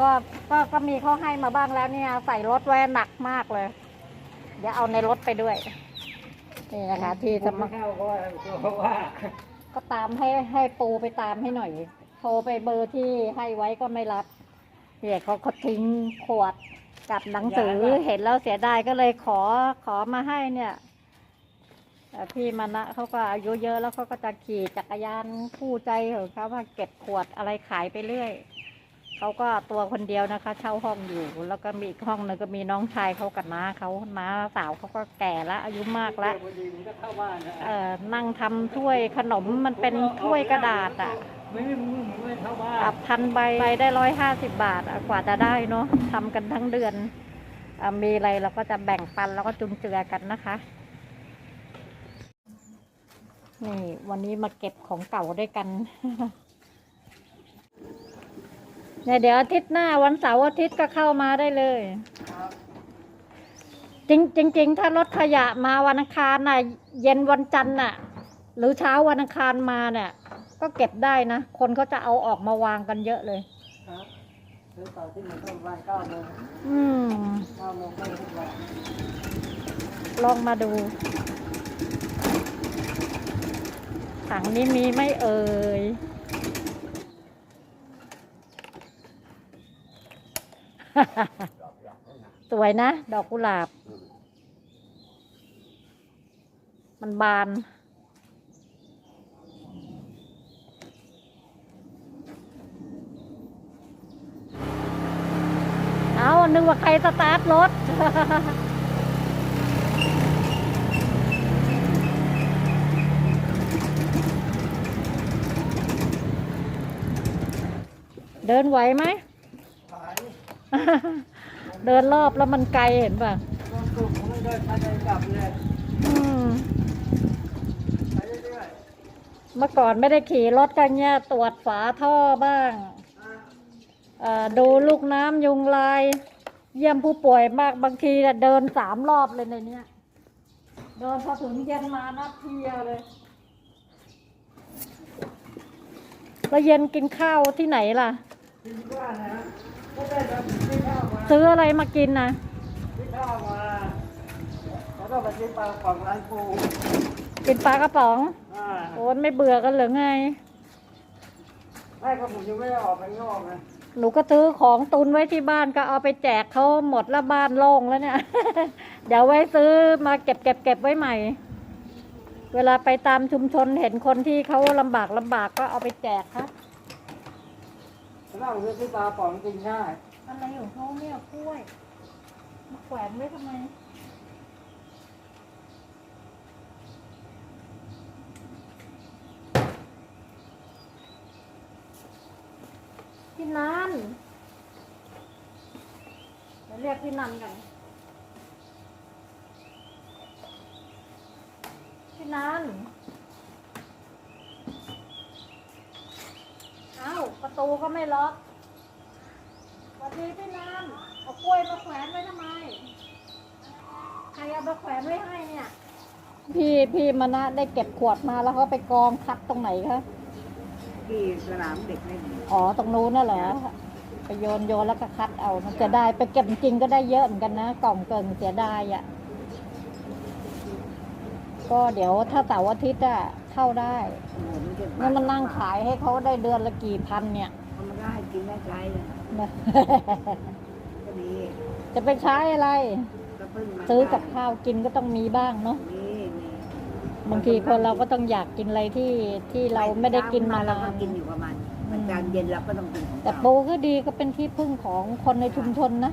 ก็ก็ก็มีเขาให้มาบ้างแล้วเนี่ยใส่รถไว้หนักมากเลย เดี๋ยวเอาในรถไปด้วย นี่นะคะ ที่จะมาเข้าก็เพราะว่าก็ตามให้ให้ปูไปตามให้หน่อย โทรไปเบอร์ที่ให้ไว้ก็ไม่รับเนี่ยเขาเขาทิ้งขวดกับหนังสือเห็นแล้วเสียดายก็เลยขอขอมาให้เนี่ยแต่พี่มานะเขาก็อายุเยอะแล้วเขาก็จะขี่จักรยานคู่ใจของเขาว่าเก็บขวดอะไรขายไปเรื่อย เขาก็ตัวคนเดียวนะคะ เช่าห้องอยู่ แล้วก็มีอีกห้องหนึงก็มีน้องชายเขากับน้าเขาน้าสาวเขาก็แก่แล้วอายุมากแล้วพอดีมันก็เข้าบ้านนะเอ่อนั่งทำถ้วยขนมมันเป็นถ้วยกระดาษอะไม่ไม่ไม่เข้าบ้านอะพันใบใบได้ร้อยห้าสิบบาทอะกว่าจะได้เนาะทำกันทั้งเดือนอะมีอะไรเราก็จะแบ่งปันแล้วก็จุนเจือกันนะคะนี่วันนี้มาเก็บของเก่าด้วยกัน เนี่ยเดี๋ยวอาทิตย์หน้าวันเสาร์อาทิตย์ก็เข้ามาได้เลย จริงจริงๆถ้ารถขยะมาวันอังคารน่ะ เย็นวันจันทร์น่ะ หรือเช้าวันอังคารมาเนี่ย ก็เก็บได้นะ คนเขาจะเอาออกมาวางกันเยอะเลย ครับซื้อต่อที่มันต้องบ้านเก้าโมงอืม เก้าโมงก็ทุกวันลองมาดู ถังนี้มีไหม่เอ่ย สวยนะ ดอกกุหลาบ มันบาน เอานึกว่าใครสตาร์ทรถเดินไหวไหม เดินรอบแล้วมันไกลเห็นป่ะก็กลุ่มไม่ได้ไปได้กลับเลยอืมไปเรื่อยเมื่อก่อนไม่ได้ขี่รถกันเนี่ยตรวจฝาท่อบ้างๆอะเอ่อดูลูกน้ำยุงลาย เยี่ยมผู้ป่วยมากบางทีน่ะเดินสามรอบเลยในเนี้ยเดินพอถึงเย็นมานัดเพลียเลย แล้วเย็นกินข้าวที่ไหนล่ะกินบ้านนะ ซื้อข้าวมาซื้ออะไรมากินนะซื้อข้าวมาแล้วก็ไปซื้อปลาของร้านปูกินปลากระป๋องอ่าโอ้ยไม่เบื่อกันเหรือไง ไม่ก็ผมยังไม่ได้ออกไปข้างนอกนะหนูก็ซื้อของตุนไว้ที่บ้านก็เอาไปแจกเขาหมดแล้วบ้านโล่งแล้วเนี่ย เดี๋ยวไว้ซื้อมาเก็บเก็บเก็บไว้ใหม่ เวลาไปตามชุมชนเห็นคนที่เขาลำบากลำบากก็เอาไปแจกครับ แล้วผมจะซื้อปลาป๋องกินได้อะไรของเขาเนี่ยกล้วย มาแขวนไว้ทำไม พี่นันเดี๋ยวเรียกพี่นันกันพี่นันเอ้า ประ ตูก็ไม่ล็อกสวัสดีพี่นันเอากล้วยมาแขวนไว้ทำไม ใครเอามาแขวนไว้ให้เนี่ย พี่พี่มานะได้เก็บขวดมาแล้วเขาไปกองคัดตรงไหนคะ ที่สนามเด็กเล่นอ๋อ ตรงนู้นน่ะเหรอไปโยนโยนแล้วก็คัดเอา มันจะได้ไปเก็บจริงๆก็ได้เยอะเหมือนกันนะ กล่องเกินเสียดายอะ ก็เดี๋ยวถ้าเสาร์อาทิตย์อะ เข้าได้นี่มันนั่งขายให้เขาได้เดือนละกี่พันเนี่ยมันก็ให้กินได้ใช้เลยก็ดีจะไปใช้อะไรก็เพิ่งมาซื้อกับข้าวกินก็ต้องมีบ้างเนาะนี่นี่บางทีคนเราก็ต้องอยากกินอะไรที่ที่เราไม่ได้กินมาเรานาก็นกินอยู่ประมาณมันจานเย็นเราก็ต้องกินของแต่เราปูก็ดีก็เป็นที่พึ่งของคนในชุมชนนะ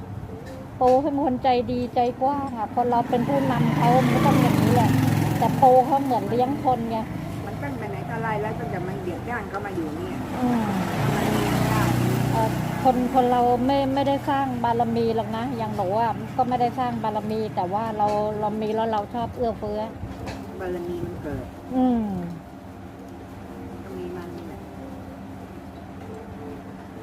ปูเป็นคนใจดีใจกว้างอะคนเราเป็นผู้นำเขามันก็ต้องอย่างนี้แหละแต่ปูเขาเหมือนเลี้ยงคนไงมันตั้งแต่ ไหนแต่ไรแล้วตั้งแต่มันเดียดย่างเขามาอยู่เนี่ยอืมมันมีได้เอ่อคนคนเราไม่ไม่ได้สร้างบารมีหรอกนะอย่างหนูอะก็ไม่ได้สร้างบารมี แต่ว่าเราเรามีแล้วเราชอบเอื้อเฟื้อ บารมีมันเกิดอืม ก็มีมันนี่แหละ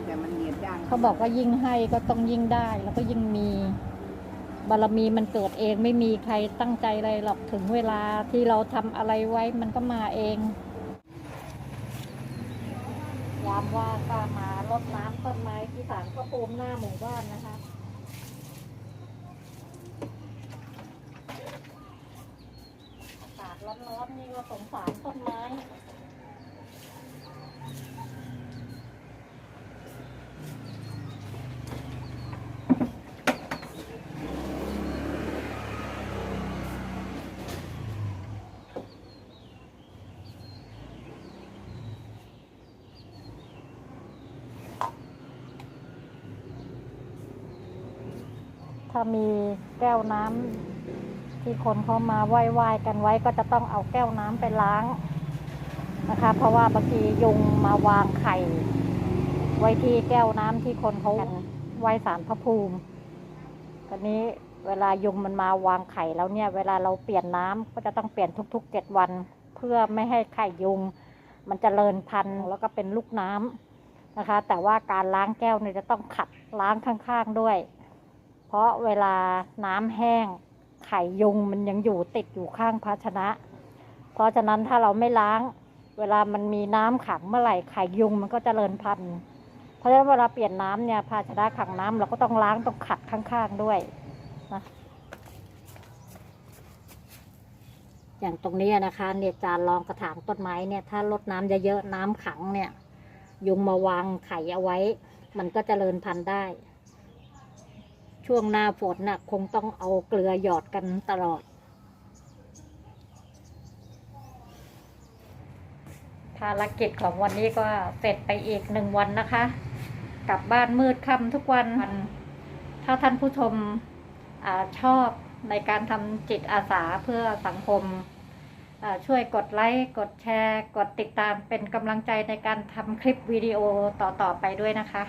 แต่มันเดียดย่างเขาบอกว่ายิ่งให้ก็ต้องยิ่งได้ แล้วก็ยิ่งมี บารมีมันเกิดเองไม่มีใครตั้งใจอะไรหรอกถึงเวลาที่เราทำอะไรไว้มันก็มาเอง ยามว่าก็มารดน้ำต้นไม้ที่สารพระภูมิหน้าหมู่บ้านนะคะอากาศร้อนๆนี่ก็สงสารต้นไม้ ถ้ามีแก้วน้ำที่คนเขามาไหว้ๆกันไว้ก็จะต้องเอาแก้วน้ำไปล้างนะคะ เพราะว่าบางทียุงมาวางไข่ ไว้ที่แก้วน้ำที่คนเขาไหว้สารพระภูมิตอนนี้เวลายุงมันมาวางไข่แล้วเนี่ย เวลาเราเปลี่ยนน้ำก็จะต้องเปลี่ยนทุกๆเจ็ดวัน เพื่อไม่ให้ไข่ยุง มันจเจริญพันธุ์แล้วก็เป็นลูกน้ำนะคะ แต่ว่าการล้างแก้วเนี่ยจะต้องขัดล้างข้างๆด้วย เพราะเวลาน้ำแห้งไข่ยุงมันยังอยู่ติดอยู่ข้างภาชนะ เพราะฉะนั้นถ้าเราไม่ล้าง เวลามันมีน้ำขังเมื่อไหร่ไข่ยุงมันก็จเจริญพันธุ์ เพราะฉะนั้นเวลาเปลี่ยนน้ำเนี่ยภาชนะขังน้ำเราก็ต้องล้างต้องขัดข้างๆด้วยนะอย่างตรงนี้นะคะเนี่ยจานรองกระถางต้นไม้เนี่ยถ้าลดน้ำเยอะๆน้ำขังเนี่ย ยุงมาวางไข่เอาไว้ มันก็จเจริญพันธุ์ได้ ช่วงหน้าฝนน่ะคงต้องเอาเกลือหยอดกันตลอด ภารกิจของวันนี้ก็เสร็จไปอีกหนึ่งวันนะคะ กลับบ้านมืดค่ำทุกวัน ถ้าท่านผู้ชมอชอบในการทำจิตอาสาเพื่อสังคม ช่วยกดไลค์ กดแชร์ กดติดตามเป็นกำลังใจในการทำคลิปวิดีโอต่อ ๆ ไปด้วยนะคะ